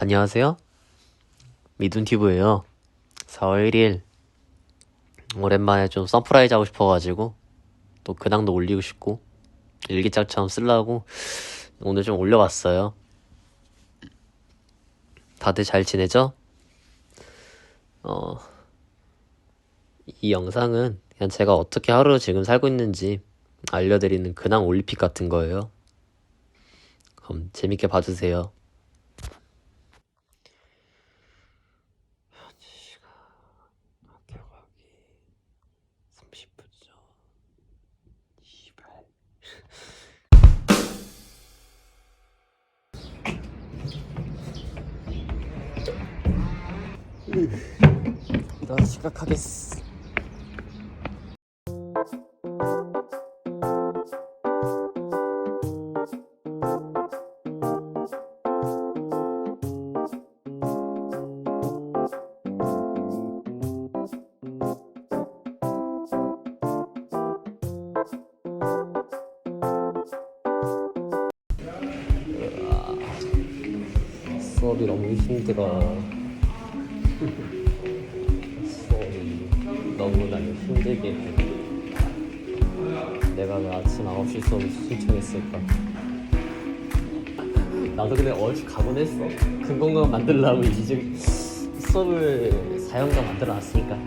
안녕하세요. 미둔티브예요. 4월 1일 오랜만에 좀 서프라이즈 하고 싶어가지고 또 근황도 올리고 싶고 일기장처럼 쓰려고 오늘 좀 올려봤어요. 다들 잘 지내죠? 어, 이 영상은 그냥 제가 어떻게 하루 지금 살고 있는지 알려드리는 근황 올림픽 같은 거예요. 그럼 재밌게 봐주세요. 나 시각하겠어. 수업이 너무 힘들어. 수업이 너무나 힘들게 해. 내가 왜 아침 9시 수업을 신청했을까? 나도 근데 얼추 가곤 했어. 근공감 만들려고 이제 수업을 4연강 만들어 놨으니까.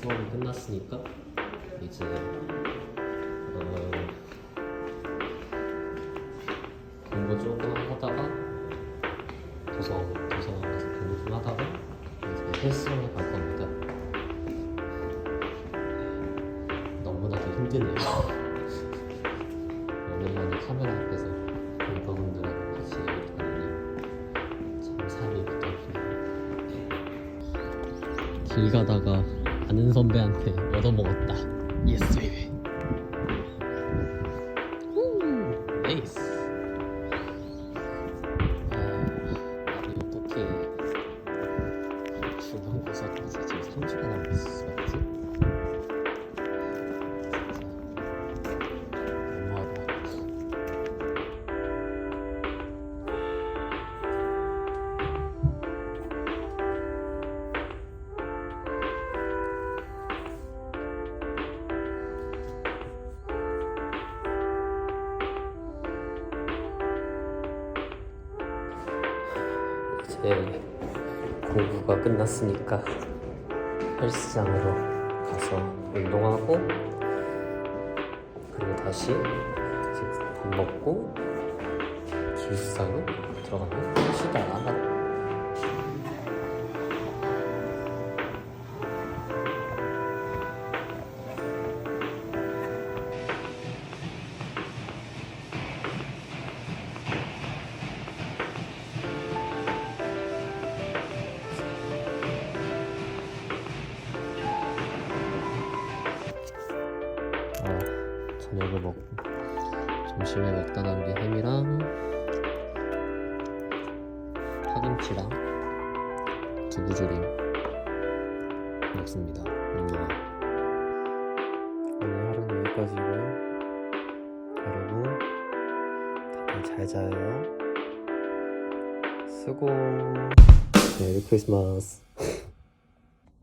수업이 끝났으니까 이제 어, 공부 조금 하다가 도서관 도서관 가서 공부 좀 하다가 이제 헬스장에 갈 겁니다. 너무나도 힘드네요. 오랜만에 카메라 앞에서 멤버분들하고 같이 얘기를 하니 참 삶이 부탁해요. 길 가다가 아는 선배한테 얻어먹었다. 예스 베이비. 아, 아니 어떻게 중간고사까지 지금 3주가 남았을 수가 있지? 이제 공부가 끝났으니까 헬스장으로 가서 운동하고 그리고 다시 밥 먹고 기숙사로 들어가면 끝이다. 아, 저녁을 먹고 점심에 먹다 남긴 햄이랑 파김치랑 두부조림 먹습니다. 음. 오늘 하루는 여기까지고요. 여러분 다들 잘 자요. 수고. 메리 크리스마스.